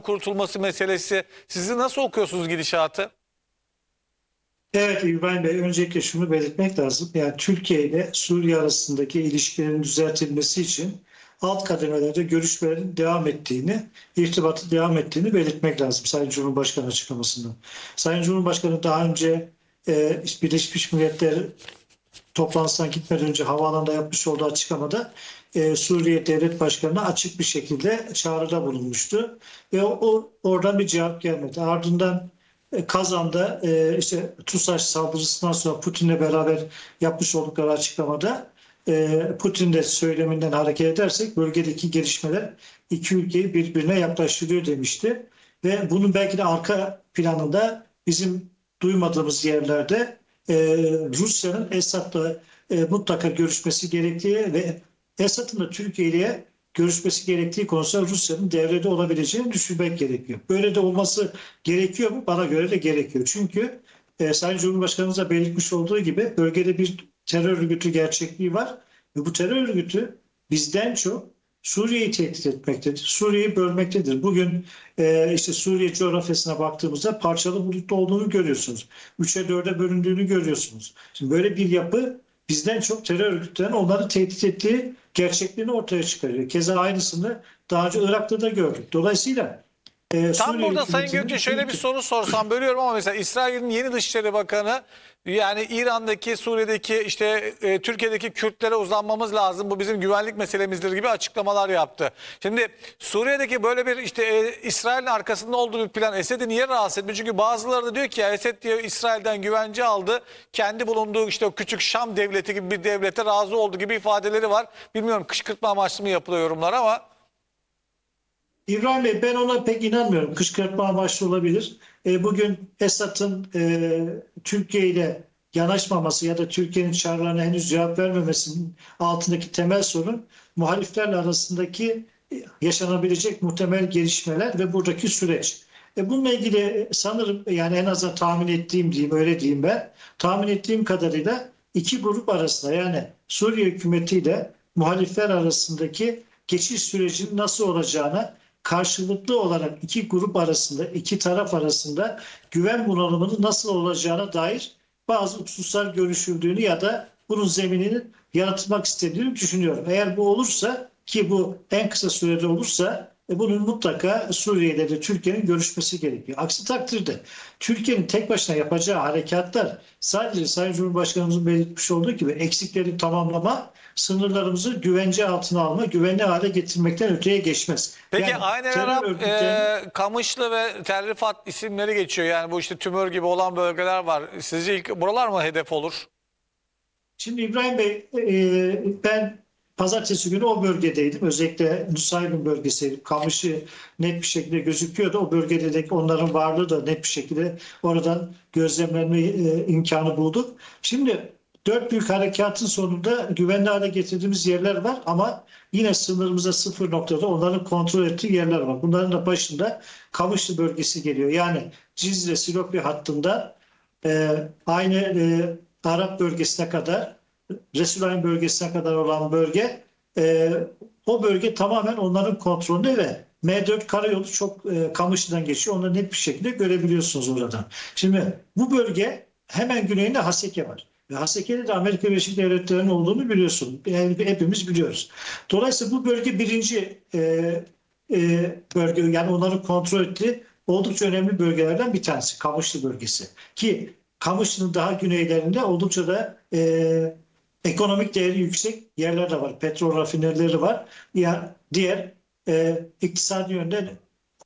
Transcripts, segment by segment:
kurtulması meselesi. Sizi nasıl okuyorsunuz gidişatı? Evet İbrahim Bey öncelikle şunu belirtmek lazım. Yani Türkiye ile Suriye arasındaki ilişkilerin düzeltilmesi için alt kademelerde görüşmelerin devam ettiğini, irtibatı devam ettiğini belirtmek lazım Sayın Cumhurbaşkanı açıklamasından. Sayın Cumhurbaşkanı daha önce e, Birleşmiş Milletler toplantısına gitmeden önce havaalanında yapmış olduğu açıklamada e, Suriye Devlet Başkanı'na açık bir şekilde çağrıda bulunmuştu. Ve o, oradan bir cevap gelmedi. Ardından e, Kazan'da e, işte TUSAŞ saldırısından sonra Putin'le beraber yapmış oldukları açıklamada e, Putin de söyleminden hareket edersek bölgedeki gelişmeler iki ülkeyi birbirine yaklaştırıyor demişti. Ve bunun belki de arka planında bizim duymadığımız yerlerde e, Rusya'nın Esad'la mutlaka görüşmesi gerektiği ve Esad'ın da Türkiye ile görüşmesi gerektiği konusunda Rusya'nın devrede olabileceğini düşünmek gerekiyor. Böyle de olması gerekiyor mu? Bana göre de gerekiyor. Çünkü e, Sayın Cumhurbaşkanımız da belirtmiş olduğu gibi bölgede bir terör örgütü gerçekliği var. Ve bu terör örgütü bizden çok Suriye'yi tehdit etmektedir. Suriye'yi bölmektedir. Bugün e, işte Suriye coğrafyasına baktığımızda parçalı bulutlu olduğunu görüyorsunuz. Üçe dörde bölündüğünü görüyorsunuz. Şimdi böyle bir yapı bizden çok terör örgütlerinin onları tehdit ettiği gerçekliğini ortaya çıkarıyor. Keza aynısını daha önce Irak'ta da gördük. Dolayısıyla e, Tam Suriye burada Sayın Gökçe şöyle bir soru sorsam bölüyorum ama mesela İsrail'in yeni Dışişleri Bakanı yani İran'daki, Suriye'deki işte e, Türkiye'deki Kürtlere uzanmamız lazım. Bu bizim güvenlik meselemizdir gibi açıklamalar yaptı. Şimdi Suriye'deki böyle bir işte e, İsrail'in arkasında olduğu bir plan Esed'i niye rahatsız etmiyor? Çünkü bazıları da diyor ki ya Esed diyor İsrail'den güvence aldı. Kendi bulunduğu işte o küçük Şam devleti gibi bir devlete razı oldu gibi ifadeleri var. Bilmiyorum kışkırtma amaçlı mı yapılıyor yorumlar ama İbrahim Bey ben ona pek inanmıyorum. Kışkırtma amaçlı olabilir. E, bugün Esad'ın e, Türkiye ile yanaşmaması ya da Türkiye'nin çağrılarına henüz cevap vermemesinin altındaki temel sorun muhaliflerle arasındaki yaşanabilecek muhtemel gelişmeler ve buradaki süreç. E, bununla ilgili sanırım yani en azından tahmin ettiğim diyeyim öyle diyeyim ben. Tahmin ettiğim kadarıyla iki grup arasında yani Suriye hükümetiyle muhalifler arasındaki geçiş sürecinin nasıl olacağına karşılıklı olarak iki grup arasında, iki taraf arasında güven bunalımının nasıl olacağına dair bazı hususlar görüşüldüğünü ya da bunun zemininin yaratılmak istediğini düşünüyorum. Eğer bu olursa ki bu en kısa sürede olursa e, bunun mutlaka Suriye ile de Türkiye'nin görüşmesi gerekiyor. Aksi takdirde Türkiye'nin tek başına yapacağı harekatlar sadece Sayın Cumhurbaşkanımızın belirtmiş olduğu gibi eksikleri tamamlama, sınırlarımızı güvence altına alma, güvenli hale getirmekten öteye geçmez. Peki Yani Aynen Arap, örgütlerinin- e, Kamışlı ve Tel Rifat isimleri geçiyor. Yani bu işte tümör gibi olan bölgeler var. Sizce ilk buralar mı hedef olur? Şimdi İbrahim Bey, e, ben pazartesi günü o bölgedeydim. Özellikle Nusaybin bölgesi, Kamışı net bir şekilde gözüküyordu. O bölgede de onların varlığı da net bir şekilde oradan gözlemlenme e, imkanı bulduk. Şimdi dört büyük harekatın sonunda güvenli hale getirdiğimiz yerler var ama yine sınırımıza sıfır noktada onların kontrol ettiği yerler var. Bunların da başında Kamışlı bölgesi geliyor. Yani Cizre, Silopi hattında e, aynı e, Arap bölgesine kadar, Resulayn bölgesine kadar olan bölge, e, o bölge tamamen onların kontrolünde ve M4 karayolu çok e, Kamışlı'dan geçiyor. Onu net bir şekilde görebiliyorsunuz oradan. Şimdi bu bölge hemen güneyinde Haseke var. Ve Haseke'de de Amerika Birleşik Devletleri'nin olduğunu biliyorsun. Yani hepimiz biliyoruz. Dolayısıyla bu bölge birinci e, e, bölge yani onların kontrol ettiği oldukça önemli bölgelerden bir tanesi. Kamışlı bölgesi. Ki Kamışlı'nın daha güneylerinde oldukça da e, ekonomik değeri yüksek yerler de var. Petrol rafinerileri var. Ya, diğer e, iktisadi yönden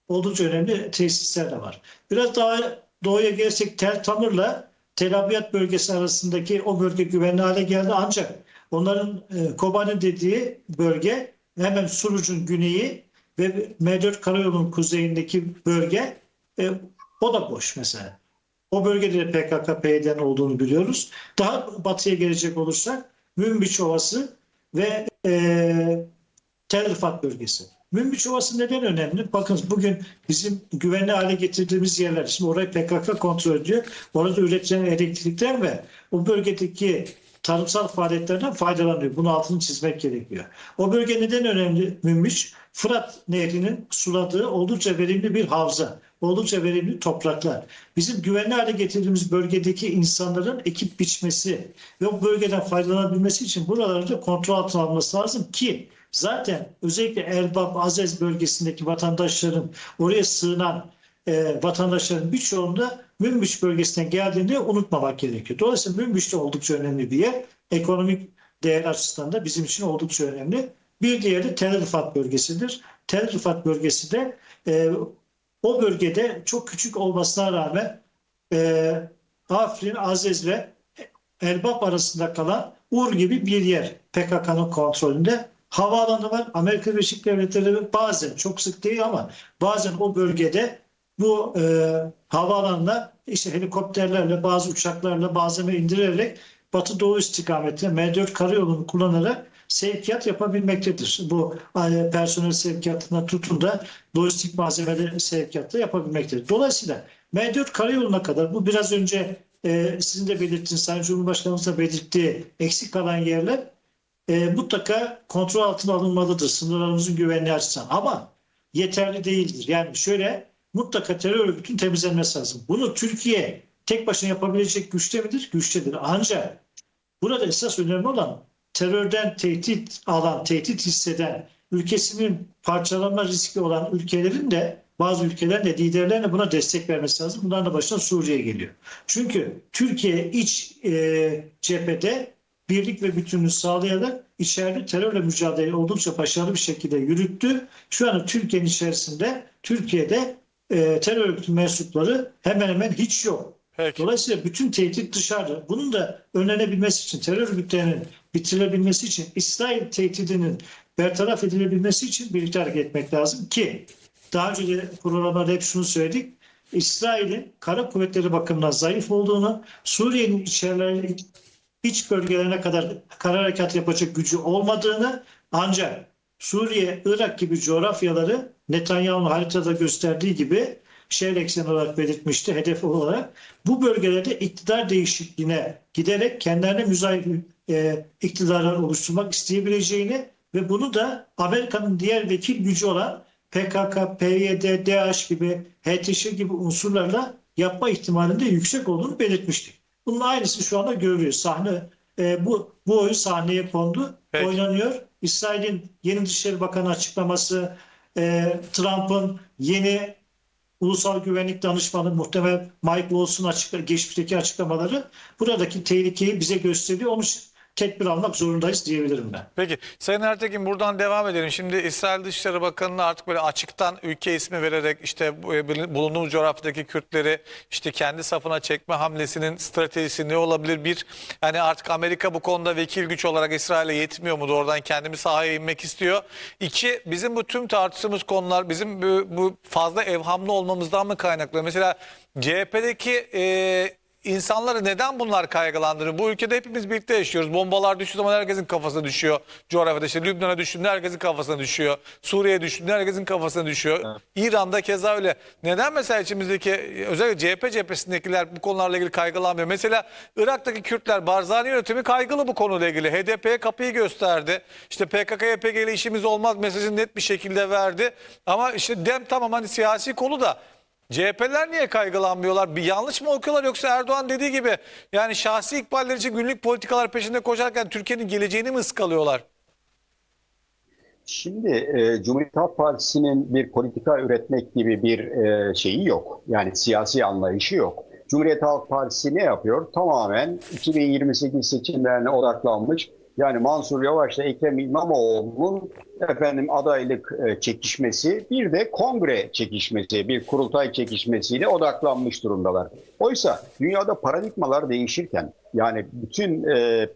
oldukça önemli tesisler de var. Biraz daha doğuya gelsek Tel Tamır'la Tel Abyad bölgesi arasındaki o bölge güvenli hale geldi ancak onların e, Kobani dediği bölge hemen Suruc'un güneyi ve M4 karayolunun kuzeyindeki bölge e, o da boş mesela. O bölgede de PKK, PYD'nin olduğunu biliyoruz. Daha batıya gelecek olursak Münbiç Ovası ve e, Tel Rifat bölgesi. Münbiç Ovası neden önemli? Bakın bugün bizim güvenli hale getirdiğimiz yerler. Şimdi orayı PKK kontrol ediyor. Orada üretilen elektrikler ve o bölgedeki tarımsal faaliyetlerden faydalanıyor. Bunun altını çizmek gerekiyor. O bölge neden önemli münmiş? Fırat Nehri'nin suladığı oldukça verimli bir havza. Oldukça verimli topraklar. Bizim güvenli hale getirdiğimiz bölgedeki insanların ekip biçmesi ve o bölgeden faydalanabilmesi için buralarda kontrol altına alması lazım ki zaten özellikle Erbab, Azez bölgesindeki vatandaşların oraya sığınan e, vatandaşların birçoğunda Münbiş bölgesinden geldiğinde unutmamak gerekiyor. Dolayısıyla Münbiş de oldukça önemli bir yer. Ekonomik değer açısından da bizim için oldukça önemli. Bir diğeri Tel Rifat bölgesidir. Tel Rifat bölgesi de e, o bölgede çok küçük olmasına rağmen e, Afrin, Azez ve Erbap arasında kalan Ur gibi bir yer PKK'nın kontrolünde. Havaalanı var. Amerika Birleşik Devletleri bazen çok sık değil ama bazen o bölgede bu e, havaalanına işte helikopterlerle bazı uçaklarla malzeme indirerek Batı Doğu istikametine M4 karayolunu kullanarak sevkiyat yapabilmektedir. Bu e, personel sevkiyatına tutun da lojistik malzemeleri sevkiyatı yapabilmektedir. Dolayısıyla M4 karayoluna kadar bu biraz önce e, sizin de belirttiğiniz Sayın Cumhurbaşkanımız da belirttiği eksik kalan yerler e, mutlaka kontrol altına alınmalıdır sınırlarımızın güvenliği açısından. Ama yeterli değildir. Yani şöyle mutlaka terör örgütünün temizlenmesi lazım. Bunu Türkiye tek başına yapabilecek güçte midir? Güçtedir. Ancak burada esas önemli olan terörden tehdit alan, tehdit hisseden, ülkesinin parçalanma riski olan ülkelerin de bazı ülkelerin de liderlerin de buna destek vermesi lazım. Bunların da başına Suriye geliyor. Çünkü Türkiye iç e, cephede birlik ve bütünlüğü sağlayarak içeride terörle mücadele oldukça başarılı bir şekilde yürüttü. Şu an Türkiye'nin içerisinde Türkiye'de e, terör örgütü mensupları hemen hemen hiç yok. Peki. Dolayısıyla bütün tehdit dışarıda. Bunun da önlenebilmesi için, terör örgütlerinin bitirilebilmesi için, İsrail tehdidinin bertaraf edilebilmesi için birlikte hareket etmek lazım ki daha önce de programlarda hep şunu söyledik. İsrail'in kara kuvvetleri bakımından zayıf olduğunu, Suriye'nin içerileri, iç bölgelerine kadar kara harekat yapacak gücü olmadığını ancak Suriye, Irak gibi coğrafyaları Netanyahu'nun haritada gösterdiği gibi şehir ekseni olarak belirtmişti hedef olarak. Bu bölgelerde iktidar değişikliğine giderek kendilerine müzayip e, iktidarlar oluşturmak isteyebileceğini ve bunu da Amerika'nın diğer vekil gücü olan PKK, PYD, DAEŞ gibi, HTŞ gibi unsurlarla yapma ihtimalinde yüksek olduğunu belirtmiştik. Bunun aynısı şu anda görülüyor. Sahne e, bu bu oyun sahneye kondu, Peki. oynanıyor. İsrail'in yeni Dışişleri Bakanı açıklaması, e, Trump'ın yeni Ulusal Güvenlik Danışmanı muhtemel Mike Waltz'un açıkla, geçmişteki açıklamaları buradaki tehlikeyi bize gösteriyor. Onun için tedbir almak zorundayız diyebilirim ben. Peki Sayın Ertekin buradan devam edelim. Şimdi İsrail Dışişleri Bakanı'na artık böyle açıktan ülke ismi vererek işte e, bulunduğu coğrafyadaki Kürtleri işte kendi safına çekme hamlesinin stratejisi ne olabilir? Bir yani artık Amerika bu konuda vekil güç olarak İsrail'e yetmiyor mu? Doğrudan kendimi sahaya inmek istiyor. İki bizim bu tüm tartıştığımız konular bizim bu, bu fazla evhamlı olmamızdan mı kaynaklı? Mesela CHP'deki e, İnsanları neden bunlar kaygılandırıyor? Bu ülkede hepimiz birlikte yaşıyoruz. Bombalar düştüğü zaman herkesin kafasına düşüyor. Coğrafyada işte Lübnan'a düştüğünde herkesin kafasına düşüyor. Suriye'ye düştüğünde herkesin kafasına düşüyor. İran'da keza öyle. Neden mesela içimizdeki özellikle CHP cephesindekiler bu konularla ilgili kaygılanmıyor? Mesela Irak'taki Kürtler Barzani yönetimi kaygılı bu konuyla ilgili. HDP'ye kapıyı gösterdi. İşte PKK, YPG ile işimiz olmaz mesajını net bir şekilde verdi. Ama işte dem tamam hani siyasi konu da CHP'ler niye kaygılanmıyorlar? Bir yanlış mı okuyorlar yoksa Erdoğan dediği gibi yani şahsi ikballer için günlük politikalar peşinde koşarken Türkiye'nin geleceğini mi ıskalıyorlar? Şimdi e, Cumhuriyet Halk Partisi'nin bir politika üretmek gibi bir e, şeyi yok. Yani siyasi anlayışı yok. Cumhuriyet Halk Partisi ne yapıyor? Tamamen 2028 seçimlerine odaklanmış. Yani Mansur Yavaş'la Ekrem İmamoğlu'nun efendim adaylık e, çekişmesi, bir de kongre çekişmesi, bir kurultay çekişmesiyle odaklanmış durumdalar. Oysa dünyada paradigmalar değişirken, yani bütün e, e,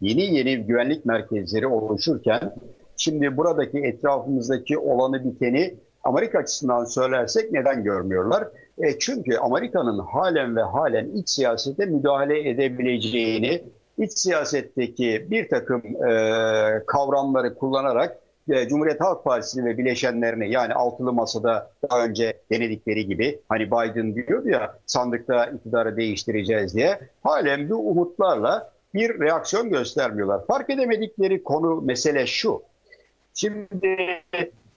yeni yeni güvenlik merkezleri oluşurken Şimdi buradaki etrafımızdaki olanı biteni Amerika açısından söylersek neden görmüyorlar? E çünkü Amerika'nın halen ve halen iç siyasete müdahale edebileceğini, iç siyasetteki bir takım e, kavramları kullanarak e, Cumhuriyet Halk Partisi'ni ve bileşenlerini yani altılı masada daha önce denedikleri gibi hani Biden diyordu ya sandıkta iktidarı değiştireceğiz diye halen bu umutlarla bir reaksiyon göstermiyorlar. Fark edemedikleri konu mesele şu. Şimdi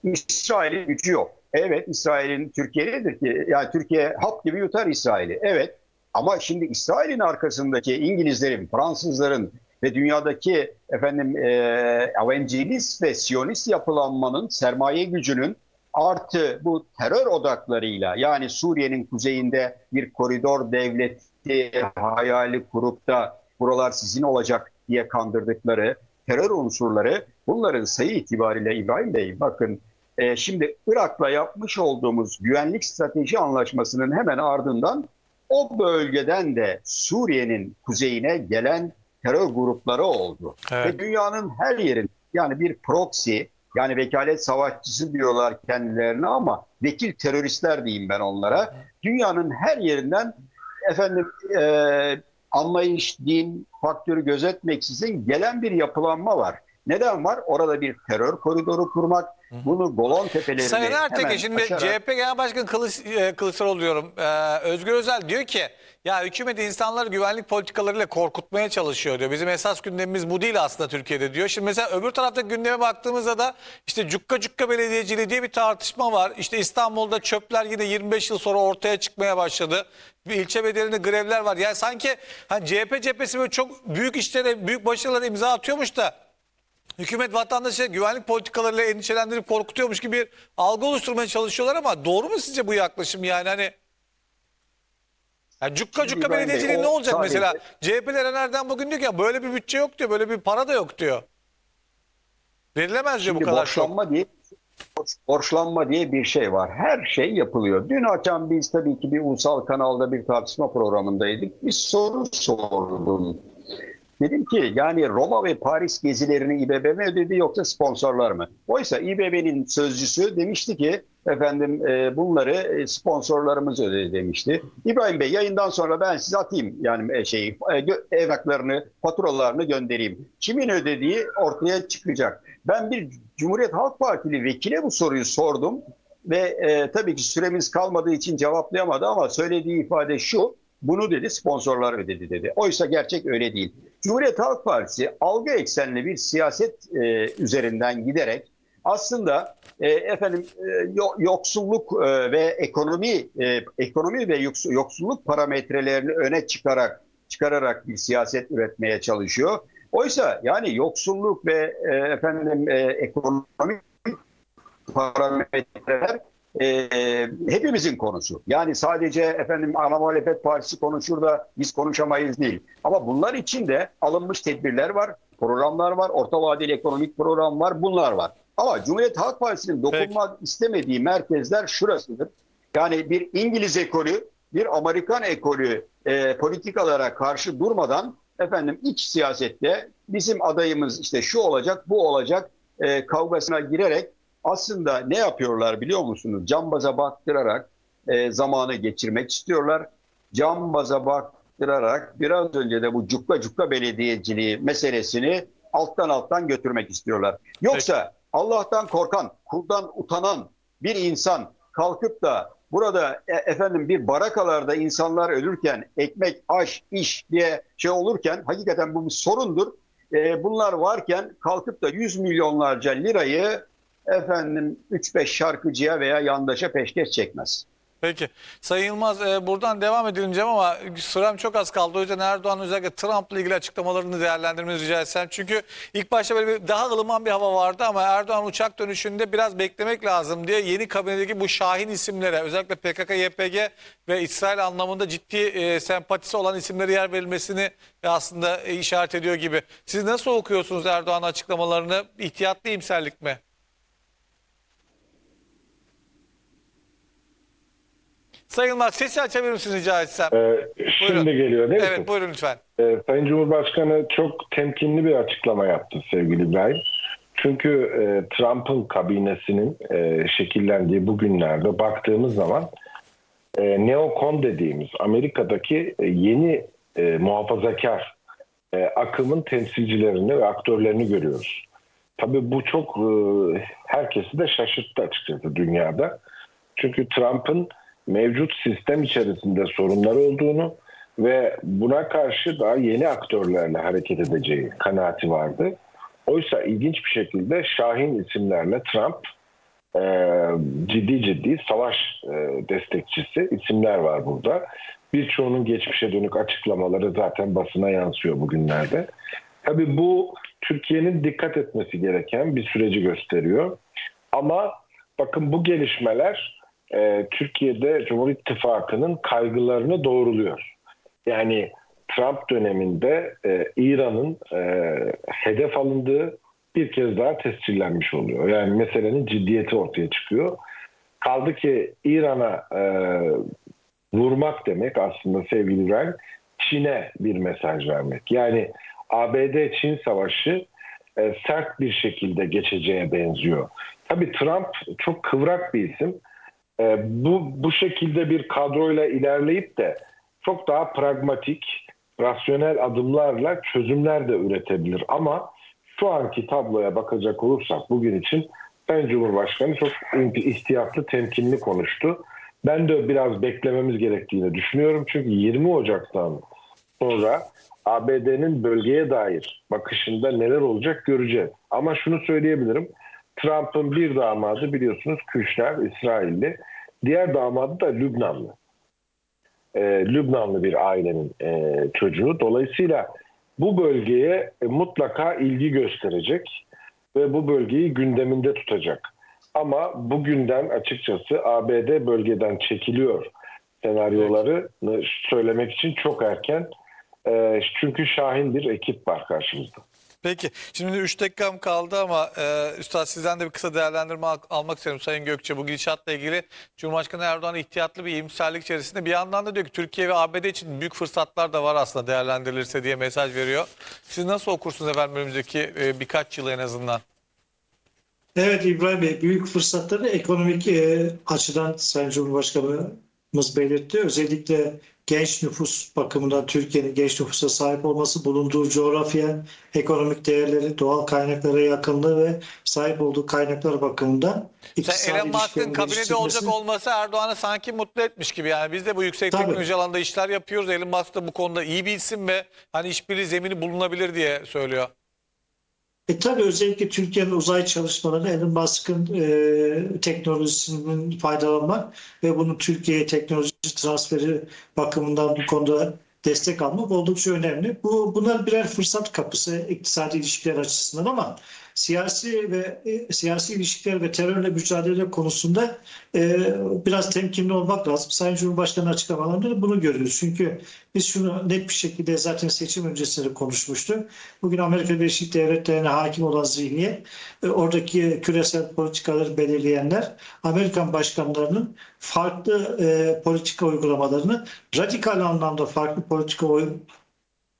İsrail'in gücü yok. Evet İsrail'in Türkiye'dir ki yani Türkiye hap gibi yutar İsrail'i. Evet ama şimdi İsrail'in arkasındaki İngilizlerin, Fransızların ve dünyadaki efendim e, evangelist ve siyonist yapılanmanın sermaye gücünün artı bu terör odaklarıyla yani Suriye'nin kuzeyinde bir koridor devleti hayali kurup da buralar sizin olacak diye kandırdıkları terör unsurları bunların sayı itibariyle İbrahim Bey bakın e, şimdi Irak'la yapmış olduğumuz güvenlik strateji anlaşmasının hemen ardından o bölgeden de Suriye'nin kuzeyine gelen terör grupları oldu. Evet. Ve dünyanın her yerin yani bir proxy yani vekalet savaşçısı diyorlar kendilerine ama vekil teröristler diyeyim ben onlara. Dünyanın her yerinden efendim e, anlayış, din faktörü gözetmeksizin gelen bir yapılanma var. Neden var? Orada bir terör koridoru kurmak, bunu Golan Tepelerine Sayın Ertekin şimdi aşarak- CHP Genel Başkanı Kılıç, e, Kılıçdaroğlu diyorum. Ee, Özgür Özel diyor ki ya hükümet insanları güvenlik politikalarıyla korkutmaya çalışıyor diyor. Bizim esas gündemimiz bu değil aslında Türkiye'de diyor. Şimdi mesela öbür tarafta gündeme baktığımızda da işte cukka cukka belediyeciliği diye bir tartışma var. İşte İstanbul'da çöpler yine 25 yıl sonra ortaya çıkmaya başladı. Bir ilçe bedelinde grevler var. Yani sanki hani CHP cephesi böyle çok büyük işlere, büyük başarılara imza atıyormuş da Hükümet vatandaşı güvenlik politikalarıyla endişelendirip korkutuyormuş gibi bir algı oluşturmaya çalışıyorlar ama doğru mu sizce bu yaklaşım yani hani yani cukka Şimdi cukka İbrahim Bey, belediyeciliği ne olacak sadece- mesela? CHP'lere nereden bugün diyor ki ya böyle bir bütçe yok diyor, böyle bir para da yok diyor. Verilemez diyor bu kadar çok. borçlanma diye borçlanma diye bir şey var. Her şey yapılıyor. Dün akşam biz tabii ki bir ulusal kanalda bir tartışma programındaydık. Bir soru sordum. Dedim ki yani Roma ve Paris gezilerini İBB mi ödedi yoksa sponsorlar mı? Oysa İBB'nin sözcüsü demişti ki efendim e, bunları e, sponsorlarımız ödedi demişti. İbrahim Bey yayından sonra ben size atayım yani e, şeyi e, gö- evraklarını, faturalarını göndereyim. Kimin ödediği ortaya çıkacak. Ben bir Cumhuriyet Halk Partili vekile bu soruyu sordum ve e, tabii ki süremiz kalmadığı için cevaplayamadı ama söylediği ifade şu. Bunu dedi sponsorlar ödedi dedi. Oysa gerçek öyle değil. Cumhuriyet Halk Partisi algı eksenli bir siyaset e, üzerinden giderek aslında e, efendim e, yo- yoksulluk e, ve ekonomi e, ekonomi ve yoks- yoksulluk parametrelerini öne çıkarak çıkararak bir siyaset üretmeye çalışıyor. Oysa yani yoksulluk ve e, efendim e, ekonomi parametreler e, hepimizin konusu. Yani sadece efendim ana muhalefet partisi konuşur da biz konuşamayız değil. Ama bunlar için de alınmış tedbirler var, programlar var, orta vadeli ekonomik program var, bunlar var. Ama Cumhuriyet Halk Partisi'nin dokunmak istemediği merkezler şurasıdır. Yani bir İngiliz ekolü, bir Amerikan ekolü e, politikalara karşı durmadan efendim iç siyasette bizim adayımız işte şu olacak, bu olacak e, kavgasına girerek aslında ne yapıyorlar biliyor musunuz? Cambaza baktırarak e, zamanı geçirmek istiyorlar. Cambaza baktırarak biraz önce de bu cukka cukka belediyeciliği meselesini alttan alttan götürmek istiyorlar. Yoksa Allah'tan korkan, kuldan utanan bir insan kalkıp da burada e, efendim bir barakalarda insanlar ölürken ekmek, aş, iş diye şey olurken hakikaten bu bir sorundur. E, bunlar varken kalkıp da 100 milyonlarca lirayı efendim 3-5 şarkıcıya veya yandaşa peşkeş çekmez. Peki. Sayın Yılmaz e, buradan devam edelim ama sürem çok az kaldı. O yüzden Erdoğan özellikle Trump'la ilgili açıklamalarını değerlendirmenizi rica etsem. Çünkü ilk başta böyle bir daha ılıman bir hava vardı ama Erdoğan uçak dönüşünde biraz beklemek lazım diye yeni kabinedeki bu şahin isimlere özellikle PKK, YPG ve İsrail anlamında ciddi e, sempatisi olan isimlere yer verilmesini aslında e, işaret ediyor gibi. Siz nasıl okuyorsunuz Erdoğan'ın açıklamalarını? İhtiyatlı iyimserlik mi? Sayın Yılmaz sesi açabilir misiniz rica etsem? Ee, şimdi Buyurun. geliyor değil mi? Evet buyurun lütfen. Ee, Sayın Cumhurbaşkanı çok temkinli bir açıklama yaptı sevgili İbrahim. Çünkü e, Trump'ın kabinesinin e, şekillendiği bu günlerde baktığımız zaman e, neokon dediğimiz Amerika'daki e, yeni e, muhafazakar e, akımın temsilcilerini ve aktörlerini görüyoruz. Tabii bu çok e, herkesi de şaşırttı açıkçası dünyada. Çünkü Trump'ın mevcut sistem içerisinde sorunlar olduğunu ve buna karşı daha yeni aktörlerle hareket edeceği kanaati vardı. Oysa ilginç bir şekilde Şahin isimlerle Trump e, ciddi ciddi savaş e, destekçisi isimler var burada. Birçoğunun geçmişe dönük açıklamaları zaten basına yansıyor bugünlerde. Tabii bu Türkiye'nin dikkat etmesi gereken bir süreci gösteriyor. Ama bakın bu gelişmeler e, Türkiye'de Cumhur İttifakı'nın kaygılarını doğruluyor. Yani Trump döneminde e, İran'ın e, hedef alındığı bir kez daha tescillenmiş oluyor. Yani meselenin ciddiyeti ortaya çıkıyor. Kaldı ki İran'a e, vurmak demek aslında sevgili İbrahim, Çin'e bir mesaj vermek. Yani ABD-Çin savaşı e, sert bir şekilde geçeceğe benziyor. Tabii Trump çok kıvrak bir isim. E, bu, bu şekilde bir kadroyla ilerleyip de çok daha pragmatik, rasyonel adımlarla çözümler de üretebilir. Ama şu anki tabloya bakacak olursak bugün için Sayın Cumhurbaşkanı çok ihtiyatlı, temkinli konuştu. Ben de biraz beklememiz gerektiğini düşünüyorum. Çünkü 20 Ocak'tan sonra ABD'nin bölgeye dair bakışında neler olacak göreceğiz. Ama şunu söyleyebilirim. Trump'ın bir damadı biliyorsunuz Küşner, İsrailli. Diğer damadı da Lübnanlı. Ee, Lübnanlı bir ailenin e, çocuğu. Dolayısıyla bu bölgeye e, mutlaka ilgi gösterecek ve bu bölgeyi gündeminde tutacak. Ama bugünden açıkçası ABD bölgeden çekiliyor senaryoları söylemek için çok erken. E, çünkü şahin bir ekip var karşımızda. Peki şimdi 3 dakikam kaldı ama e, Üstad sizden de bir kısa değerlendirme al- almak istiyorum Sayın Gökçe. Bu gidişatla ilgili Cumhurbaşkanı Erdoğan ihtiyatlı bir iyimserlik içerisinde bir yandan da diyor ki Türkiye ve ABD için büyük fırsatlar da var aslında değerlendirilirse diye mesaj veriyor. Siz nasıl okursunuz efendim önümüzdeki e, birkaç yıl en azından? Evet İbrahim Bey büyük fırsatları ekonomik e, açıdan Sayın Cumhurbaşkanımız belirtti. Özellikle genç nüfus bakımından Türkiye'nin genç nüfusa sahip olması, bulunduğu coğrafya, ekonomik değerleri, doğal kaynaklara yakınlığı ve sahip olduğu kaynaklar bakımından Sen Elon Musk'ın kabinede olacak olması Erdoğan'ı sanki mutlu etmiş gibi. Yani biz de bu yüksek Tabii. teknoloji alanında işler yapıyoruz. Elon Musk da bu konuda iyi bir isim ve hani işbirliği zemini bulunabilir diye söylüyor. E tabii özellikle Türkiye'nin uzay çalışmalarını Elon Musk'ın e, teknolojisinden faydalanmak ve bunun Türkiye'ye teknoloji transferi bakımından bu konuda destek almak oldukça önemli. Bu bunlar birer fırsat kapısı iktisadi ilişkiler açısından ama siyasi ve e, siyasi ilişkiler ve terörle mücadele konusunda e, biraz temkinli olmak lazım. Sayın Cumhurbaşkanı açıklamalarında da bunu görüyoruz. Çünkü biz şunu net bir şekilde zaten seçim öncesinde konuşmuştuk. Bugün Amerika Birleşik Devletleri'ne hakim olan zihniyet, e, oradaki küresel politikaları belirleyenler, Amerikan başkanlarının farklı e, politika uygulamalarını radikal anlamda farklı politika uy-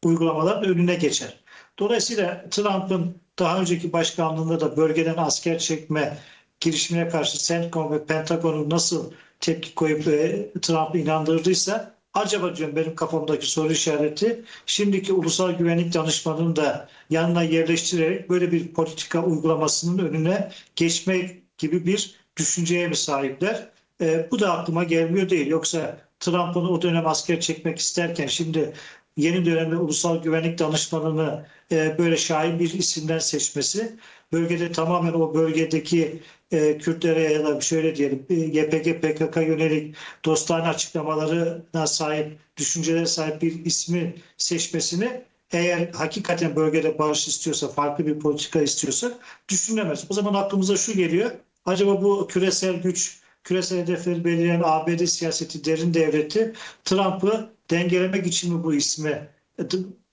uygulamaların önüne geçer. Dolayısıyla Trump'ın daha önceki başkanlığında da bölgeden asker çekme girişimine karşı CENTCOM ve Pentagon'un nasıl tepki koyup e, Trump'ı inandırdıysa acaba diyorum benim kafamdaki soru işareti şimdiki ulusal güvenlik danışmanını da yanına yerleştirerek böyle bir politika uygulamasının önüne geçmek gibi bir düşünceye mi sahipler? E, bu da aklıma gelmiyor değil. Yoksa Trump'ın o dönem asker çekmek isterken şimdi yeni dönemde ulusal güvenlik danışmanını e, böyle şahin bir isimden seçmesi bölgede tamamen o bölgedeki e, Kürtlere ya da şöyle diyelim e, YPG PKK yönelik dostane açıklamalarına sahip düşüncelere sahip bir ismi seçmesini eğer hakikaten bölgede barış istiyorsa, farklı bir politika istiyorsa düşünülemez. O zaman aklımıza şu geliyor. Acaba bu küresel güç, küresel hedefleri belirleyen ABD siyaseti derin devleti Trump'ı dengelemek için mi bu ismi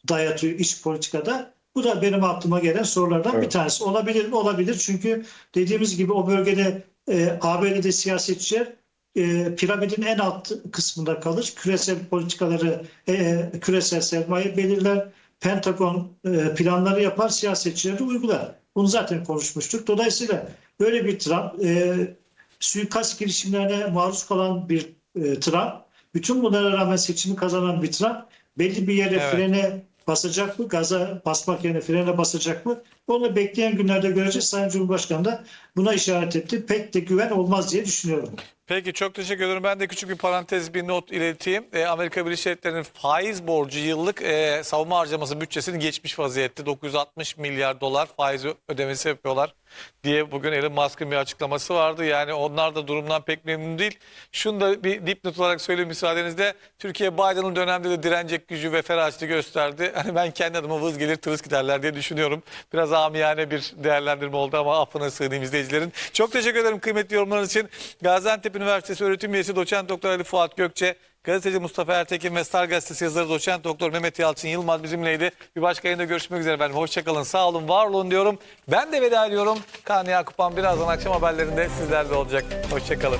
dayatıyor iç politikada? Bu da benim aklıma gelen sorulardan bir Evet. tanesi. Olabilir mi? Olabilir. Çünkü dediğimiz gibi o bölgede e, ABD'de siyasetçiler e, piramidin en alt kısmında kalır. Küresel politikaları, e, küresel sermaye belirler. Pentagon e, planları yapar, siyasetçileri uygular. Bunu zaten konuşmuştuk. Dolayısıyla böyle bir Trump, e, suikast girişimlerine maruz kalan bir e, Trump, bütün bunlara rağmen seçimi kazanan bir Trump belli bir yere Evet. frene basacak mı? Gaza basmak yerine frene basacak mı? Onu bekleyen günlerde göreceğiz. Sayın Cumhurbaşkanı da buna işaret etti. Pek de güven olmaz diye düşünüyorum. Peki çok teşekkür ederim. Ben de küçük bir parantez bir not ileteyim. Ee, Amerika Birleşik Devletleri'nin faiz borcu yıllık e, savunma harcaması bütçesini geçmiş vaziyette. 960 milyar dolar faiz ödemesi yapıyorlar diye bugün Elon Musk'ın bir açıklaması vardı. Yani onlar da durumdan pek memnun değil. Şunu da bir dipnot olarak söyleyeyim müsaadenizle. Türkiye Biden'ın dönemde de direnecek gücü ve feraseti gösterdi. Hani ben kendi adıma vız gelir tırıs giderler diye düşünüyorum. Biraz amiyane bir değerlendirme oldu ama affına sığınayım izleyicilerin. Çok teşekkür ederim kıymetli yorumlarınız için. Gaziantep Üniversitesi öğretim üyesi doçent doktor Ali Fuat Gökçe, gazeteci Mustafa Ertekin ve Star Gazetesi yazarı doçent doktor Mehmet Yalçın Yılmaz bizimleydi. Bir başka yayında görüşmek üzere efendim. Hoşçakalın, sağ olun, var olun diyorum. Ben de veda ediyorum. Kaan Yakupan birazdan akşam haberlerinde sizlerle olacak. Hoşçakalın.